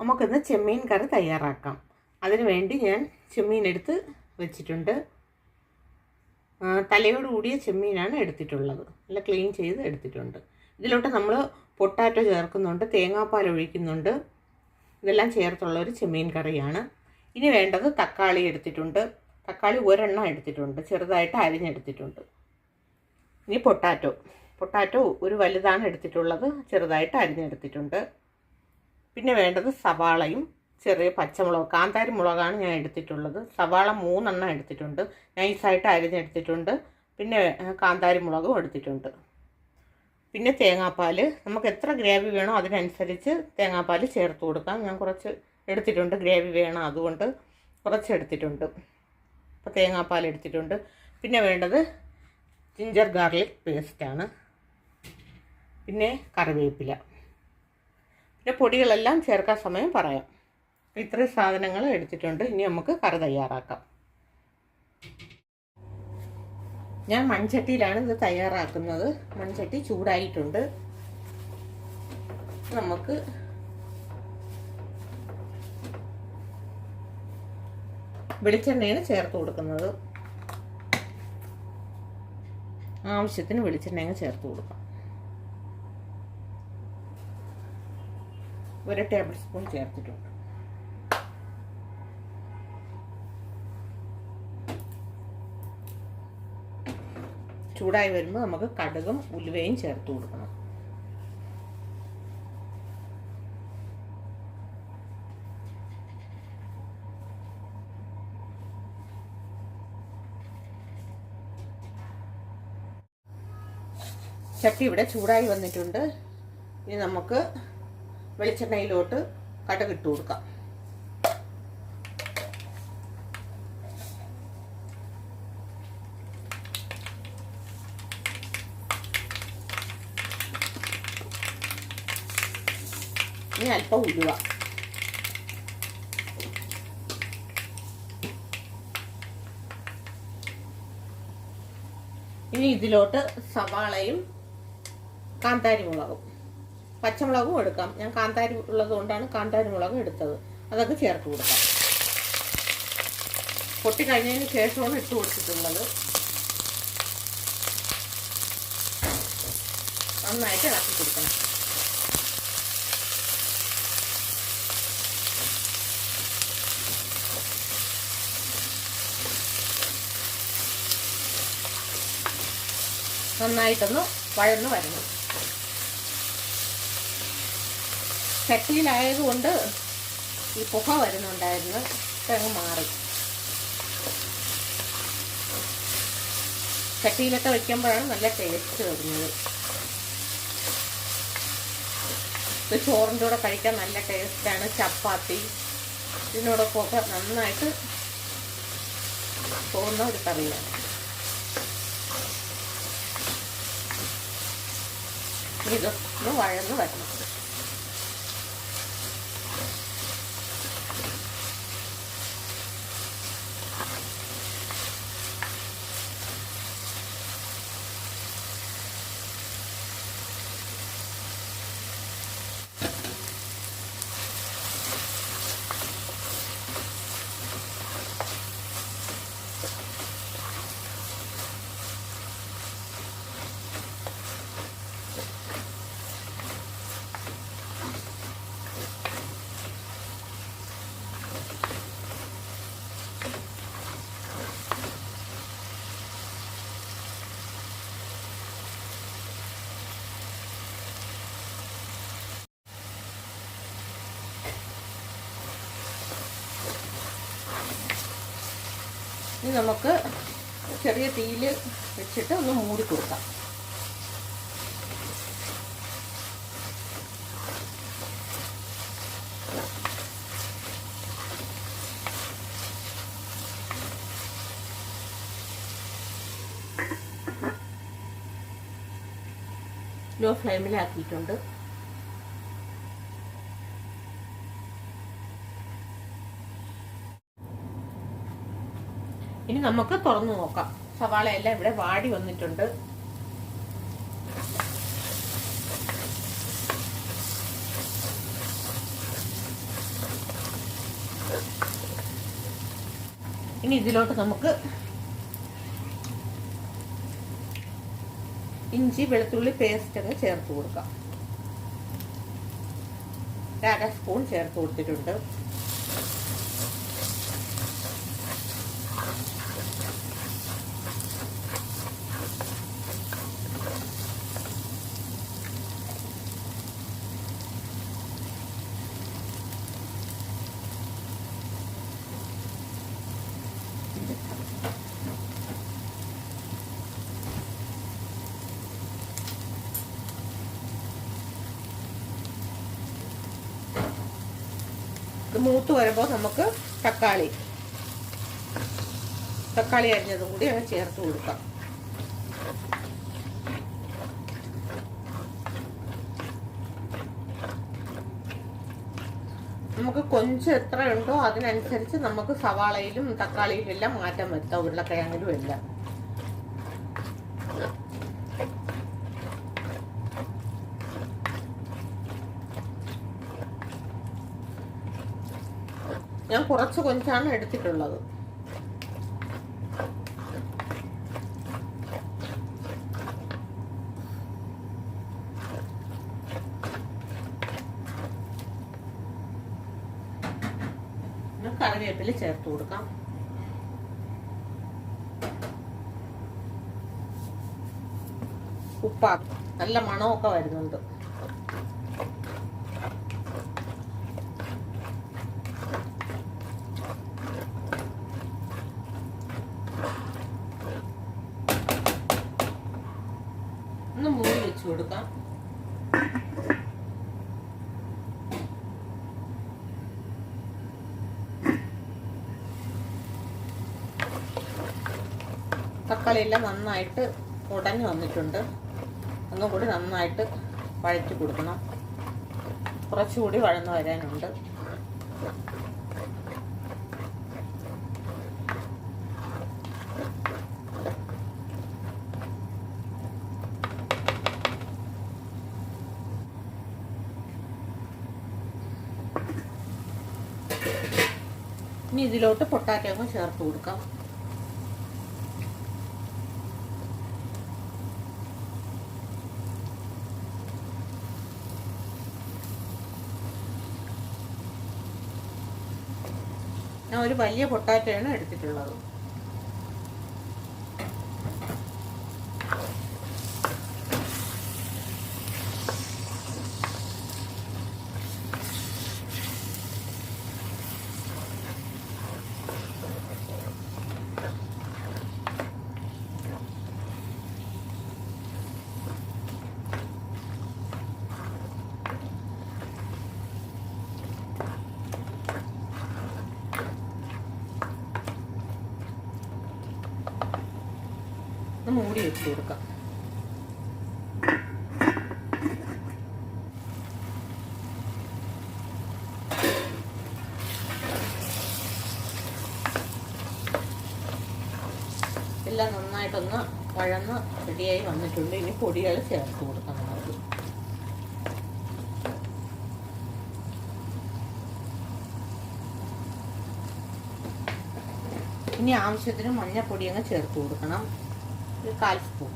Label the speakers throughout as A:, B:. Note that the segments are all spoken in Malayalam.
A: നമുക്കിന്ന് ചെമ്മീൻ കറി തയ്യാറാക്കാം. അതിനു വേണ്ടി ഞാൻ ചെമ്മീൻ എടുത്ത് വെച്ചിട്ടുണ്ട്. തലയോടുകൂടിയ തലയോട് കൂടിയ ചെമ്മീനാണ് എടുത്തിട്ടുള്ളത്. നല്ല ക്ലീൻ ചെയ്ത് എടുത്തിട്ടുണ്ട്. ഇതിലോട്ട് നമ്മൾ പൊട്ടാറ്റോ ചേർക്കുന്നുണ്ട് തേങ്ങാപ്പാൽ ഒഴിക്കുന്നുണ്ട്. ഇതെല്ലാം ചേർത്തുള്ള ഒരു ചെമ്മീൻ കറിയാണ്. ഇനി വേണ്ടത് തക്കാളി എടുത്തിട്ടുണ്ട്. തക്കാളി ഒരെണ്ണം എടുത്തിട്ടുണ്ട്. ചെറുതായിട്ട് അരിഞ്ഞെടുത്തിട്ടുണ്ട്. ഇനി പൊട്ടാറ്റോ. പൊട്ടാറ്റോ ഒരു വലുതാണ് എടുത്തിട്ടുള്ളത്. ചെറുതായിട്ട് അരിഞ്ഞെടുത്തിട്ടുണ്ട്. പിന്നെ വേണ്ടത് സവാളയും ചെറിയ പച്ചമുളക് കാന്താരി മുളകാണ് ഞാൻ എടുത്തിട്ടുള്ളത്. സവാള മൂന്നെണ്ണം എടുത്തിട്ടുണ്ട്. നൈസായിട്ട് അരിഞ്ഞെടുത്തിട്ടുണ്ട്. പിന്നെ കാന്താരി മുളകും എടുത്തിട്ടുണ്ട്. പിന്നെ തേങ്ങാപ്പാൽ നമുക്ക് എത്ര ഗ്രേവി വേണോ അതിനനുസരിച്ച് തേങ്ങാപ്പാൽ ചേർത്ത് കൊടുക്കാം. ഞാൻ കുറച്ച് എടുത്തിട്ടുണ്ട്. ഗ്രേവി വേണം അതുകൊണ്ട് കുറച്ച് എടുത്തിട്ടുണ്ട്. അപ്പോൾ തേങ്ങാപ്പാൽ എടുത്തിട്ടുണ്ട്. പിന്നെ വേണ്ടത് ജിഞ്ചർ ഗാർലിക് പേസ്റ്റാണ്. പിന്നെ കറിവേപ്പില. പിന്നെ പൊടികളെല്ലാം ചേർക്കാൻ സമയം പറയാം. ഇത്രയും സാധനങ്ങൾ എടുത്തിട്ടുണ്ട്. ഇനി നമുക്ക് കറി തയ്യാറാക്കാം. ഞാൻ മൺചട്ടിയിലാണ് ഇത് തയ്യാറാക്കുന്നത്. മൺചട്ടി ചൂടായിട്ടുണ്ട്. നമുക്ക് വെളിച്ചെണ്ണയാണ് ചേർത്ത് കൊടുക്കുന്നത്. ആവശ്യത്തിന് വെളിച്ചെണ്ണ ചേർത്ത് കൊടുക്കാം. ഒരു ടേബിൾ സ്പൂൺ ചേർത്തിട്ടുണ്ട്. ചൂടായി വരുമ്പോൾ നമുക്ക് കടുകും ഉലുവയും ചേർത്ത് കൊടുക്കണം. ചട്ടി ഇവിടെ ചൂടായി വന്നിട്ടുണ്ട്. ഇനി നമുക്ക് വെളിച്ചെണ്ണയിലോട്ട് കടുക് ഇട്ട് കൊടുക്കാം. ഇനി അല്പം ഉലുവ. ഇനി ഇതിലോട്ട് സവാളയും കാന്താരി മുളകും പച്ചമുളകും എടുക്കാം. ഞാൻ കാന്താരി ഉള്ളത് കൊണ്ടാണ് കാന്താരി മുളകും എടുത്തത്. അതൊക്കെ ചേർത്ത് കൊടുക്കാം. പൊട്ടി കഴിഞ്ഞതിന് ശേഷമാണ് ഇട്ട് കൊടുത്തിട്ടുള്ളത്. നന്നായിട്ട് ഇളക്കി കൊടുക്കണം. നന്നായിട്ടൊന്ന് വഴന്ന് വരണം. ചട്ടിയിലായതുകൊണ്ട് ഈ പുക വരുന്നുണ്ടായിരുന്നു. ഇപ്പം അങ്ങ് മാറി. ചട്ടിയിലൊക്കെ വെക്കുമ്പോഴാണ് നല്ല ടേസ്റ്റ് വരുന്നത്. ഇത് ചോറിന്റെ കൂടെ കഴിക്കാൻ നല്ല ടേസ്റ്റാണ് ചപ്പാത്തി ഇതിനോടൊപ്പം ഒക്കെ നന്നായിട്ട് പോകുന്ന ഒരു കറിയാണ്. ഇതൊന്ന് വഴന്ന് വരണം. ഇനി നമുക്ക് ചെറിയ തീയിൽ വെച്ചിട്ട് ഒന്ന് മൂടി കൊടുക്കാം. ലോ ഫ്ലെയിമിലാക്കിയിട്ടുണ്ട്. ഇനി നമുക്ക് തുറന്നു നോക്കാം. സവാളയെല്ലാം ഇവിടെ വാടി വന്നിട്ടുണ്ട്. ഇനി ഇതിലോട്ട് നമുക്ക് ഇഞ്ചി വെളുത്തുള്ളി പേസ്റ്റ് അങ്ങ് ചേർത്ത് കൊടുക്കാം. അര സ്പൂൺ ചേർത്ത് കൊടുത്തിട്ടുണ്ട്. മൂത്ത് വരുമ്പോൾ നമുക്ക് തക്കാളി. തക്കാളി അരിഞ്ഞതും കൂടി അങ്ങ് ചേർത്ത് കൊടുക്കാം. നമുക്ക് കൊഞ്ച് എത്ര ഉണ്ടോ അതിനനുസരിച്ച് നമുക്ക് സവാളയിലും തക്കാളിയിലും എല്ലാം മാറ്റം വരുത്താം ഉരുളക്കിഴങ്ങിലും എല്ലാം. കുറച്ച് കൊഞ്ചാണ് എടുത്തിട്ടുള്ളത്. കറിവേപ്പില ചേർത്ത് കൊടുക്കാം. ഉപ്പാ നല്ല മണമൊക്കെ വരുന്നുണ്ട് ഒന്ന് മൂടി വെച്ച് കൊടുക്കാം തക്കാളി എല്ലാം നന്നായിട്ട് ഉടഞ്ഞു വന്നിട്ടുണ്ട്. ഒന്നും കൂടി നന്നായിട്ട് വഴറ്റി കൊടുക്കണം. കുറച്ചുകൂടി വഴന്നു വരാനുണ്ട്. ഇനി ഇതിലോട്ട് പൊട്ടാറ്റോ ചേർത്ത് കൊടുക്കാം. ഞാൻ ഒരു വലിയ പൊട്ടാറ്റയാണ് എടുത്തിട്ടുള്ളത് ഒന്ന് മൂടി വെച്ച് കൊടുക്കാം. എല്ലാം നന്നായിട്ടൊന്ന് വഴന്ന് റെഡിയായി വന്നിട്ടുണ്ട്. ഇനി പൊടികൾ ചേർത്ത് കൊടുക്കാം നമുക്ക്. ഇനി ആവശ്യത്തിന് മഞ്ഞപ്പൊടി അങ്ങ് ചേർത്ത് കൊടുക്കണം. ഒരു കാൽ സ്പൂൺ.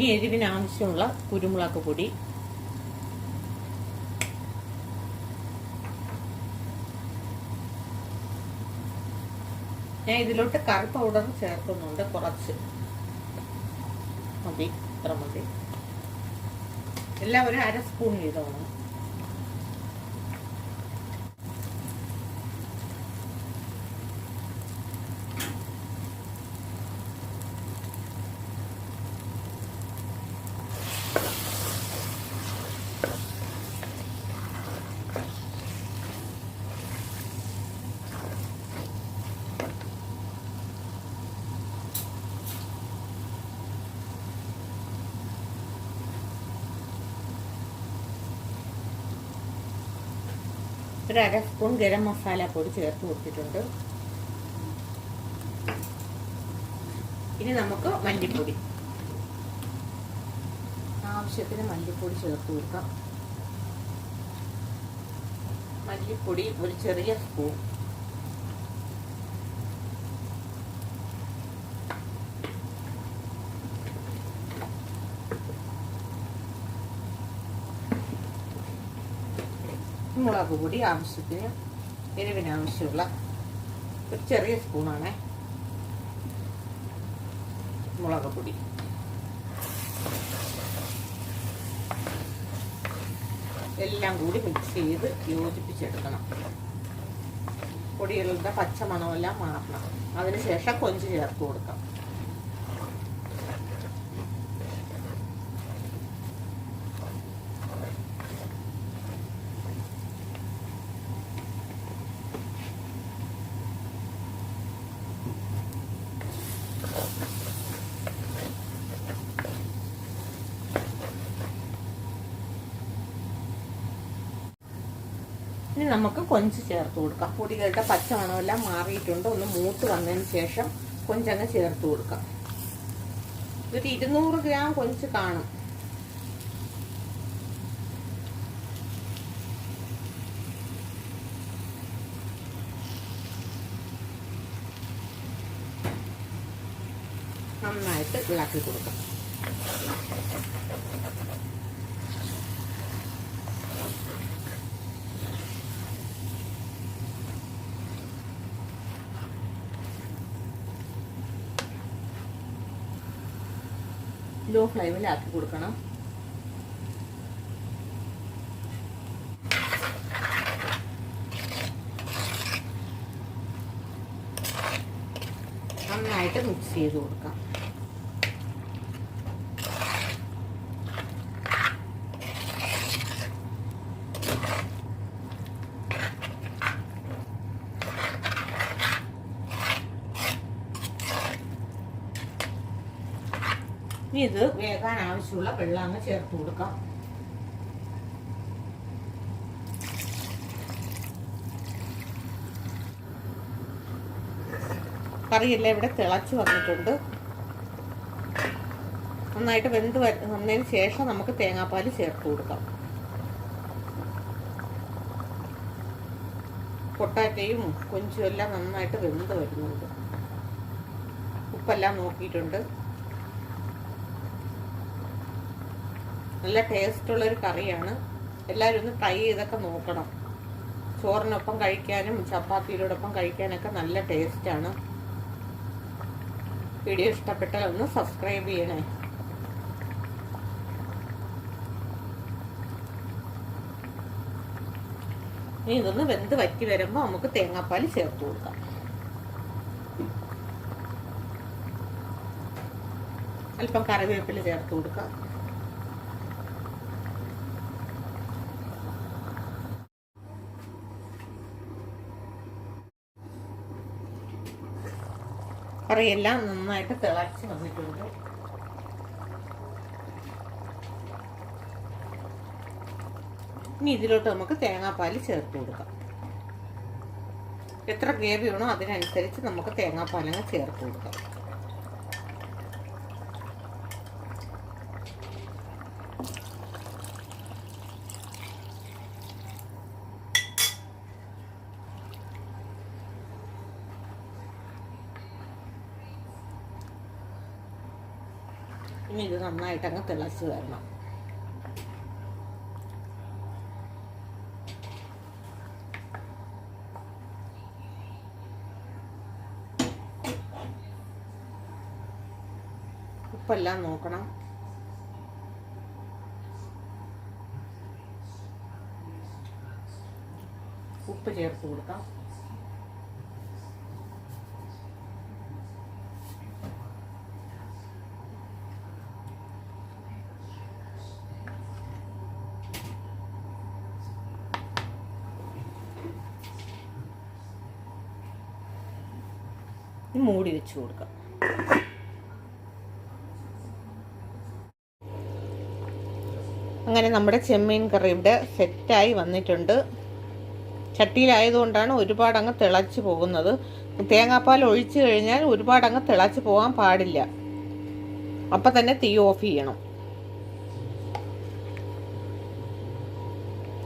A: ഇനി എരിവിന് ആവശ്യമുള്ള കുരുമുളക് പൊടി. ഞാൻ ഇതിലോട്ട് കറി പൗഡർ ചേർക്കുന്നുണ്ട് കുറച്ച്. മതി ഇത്ര മതി. എല്ലാവരും അര സ്പൂൺ വീതമാണ്. ഒരു അര സ്പൂൺ ഗരം മസാല പൊടി ചേർത്ത് കൊടുത്തിട്ടുണ്ട്. ഇനി നമുക്ക് മല്ലിപ്പൊടി. ആവശ്യത്തിന് മല്ലിപ്പൊടി ചേർത്ത് കൊടുക്കാം. മല്ലിപ്പൊടി ഒരു ചെറിയ സ്പൂൺ. മുളക് പൊടി ആവശ്യത്തിന് എരിവിന് ആവശ്യമുള്ള ഒരു ചെറിയ സ്പൂണാണേ. മുളക് പൊടി. എല്ലാം കൂടി മിക്സ് ചെയ്ത് യോജിപ്പിച്ചെടുക്കണം. പൊടികളുടെ പച്ചമണമെല്ലാം മാറണം. അതിനുശേഷം കൊഞ്ച് ചേർത്ത് കൊടുക്കാം. നമുക്ക് കൊഞ്ച് ചേർത്ത് കൊടുക്കാം. പൊടികളുടെ പച്ചമണമെല്ലാം മാറിയിട്ടുണ്ട്. ഒന്ന് മൂത്ത് വന്നതിന് ശേഷം കൊഞ്ചങ്ങ് ചേർത്ത് കൊടുക്കാം. ഒരു ഇരുന്നൂറ് ഗ്രാം കൊഞ്ച് കാണും. നന്നായിട്ട് ഇളക്കി കൊടുക്കാം. ലോ ഫ്ലെയിമിലാക്കി കൊടുക്കണം. നന്നായിട്ട് മിക്സ് ചെയ്ത് കൊടുക്കാം. ഇനി ഇത് വേകാൻ ആവശ്യമുള്ള വെള്ളം അങ്ങ് ചേർത്ത് കൊടുക്കാം. കറിയെല്ലാം ഇവിടെ തിളച്ച് വന്നിട്ടുണ്ട്. നന്നായിട്ട് വെന്ത് വന്നതിന് ശേഷം നമുക്ക് തേങ്ങാപ്പാൽ ചേർത്ത് കൊടുക്കാം. പൊട്ടാറ്റയും കൊഞ്ചും എല്ലാം നന്നായിട്ട് വെന്ത് വരുന്നുണ്ട്. ഉപ്പെല്ലാം നോക്കിയിട്ടുണ്ട്. നല്ല ടേസ്റ്റ് ഉള്ളൊരു കറിയാണ്. എല്ലാവരും ഒന്ന് ട്രൈ ചെയ്തൊക്കെ നോക്കണം. ചോറിനൊപ്പം കഴിക്കാനും ചപ്പാത്തിയിലോടൊപ്പം കഴിക്കാനൊക്കെ നല്ല ടേസ്റ്റാണ്. വീഡിയോ ഇഷ്ടപ്പെട്ടാൽ ഒന്ന് സബ്സ്ക്രൈബ് ചെയ്യണേ. ഇനി ഇതൊന്ന് വെന്ത് വറ്റി വരുമ്പോൾ നമുക്ക് തേങ്ങാപ്പാൽ ചേർത്ത് കൊടുക്കാം. അല്പം കറിവേപ്പില ചേർത്ത് കൊടുക്കാം. കറിയെല്ലാം നന്നായിട്ട് തിളച്ച് വന്നിട്ടുണ്ട്. ഇനി ഇതിലോട്ട് നമുക്ക് തേങ്ങാപ്പാൽ ചേർത്ത് കൊടുക്കാം. എത്ര ഗ്രേവി വേണോ അതിനനുസരിച്ച് നമുക്ക് തേങ്ങാപ്പാലങ്ങ് ചേർത്ത് കൊടുക്കാം. ഇനി ഇത് നോക്കണം. ഉപ്പ് ചേർത്ത് കൊടുക്കാം ഇനി മൂടി വെച്ചു കൊടുക്കാം. അങ്ങനെ നമ്മുടെ ചെമ്മീൻ കറി ഇവിടെ സെറ്റായി വന്നിട്ടുണ്ട്. ചട്ടിയിലായതുകൊണ്ടാണ് ഒരുപാട് അങ്ങ് തിളച്ച് പോകുന്നത്. തേങ്ങാപ്പാൽ ഒഴിച്ചു കഴിഞ്ഞാൽ ഒരുപാട് അങ്ങ് തിളച്ച് പോകാൻ പാടില്ല. അപ്പം തന്നെ തീ ഓഫ് ചെയ്യണം.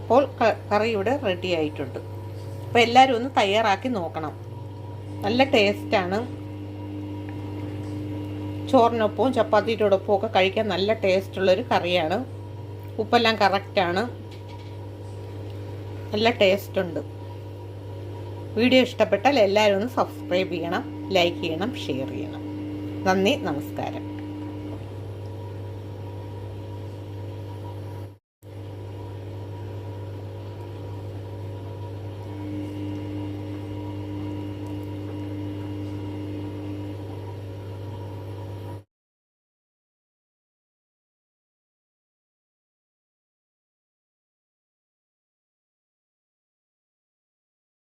A: അപ്പോൾ കറി ഇവിടെ റെഡി ആയിട്ടുണ്ട്. അപ്പോൾ എല്ലാവരും ഒന്ന് തയ്യാറാക്കി നോക്കണം. നല്ല ടേസ്റ്റാണ്. ചോറിനൊപ്പവും ചപ്പാത്തിയോടൊപ്പവും ഒക്കെ കഴിക്കാൻ നല്ല ടേസ്റ്റുള്ളൊരു കറിയാണ്. ഉപ്പെല്ലാം കറക്റ്റാണ്. നല്ല ടേസ്റ്റ് ഉണ്ട് വീഡിയോ ഇഷ്ടപ്പെട്ടാൽ എല്ലാവരും ഒന്ന് സബ്സ്ക്രൈബ് ചെയ്യണം ലൈക്ക് ചെയ്യണം ഷെയർ ചെയ്യണം. നന്ദി നമസ്കാരം.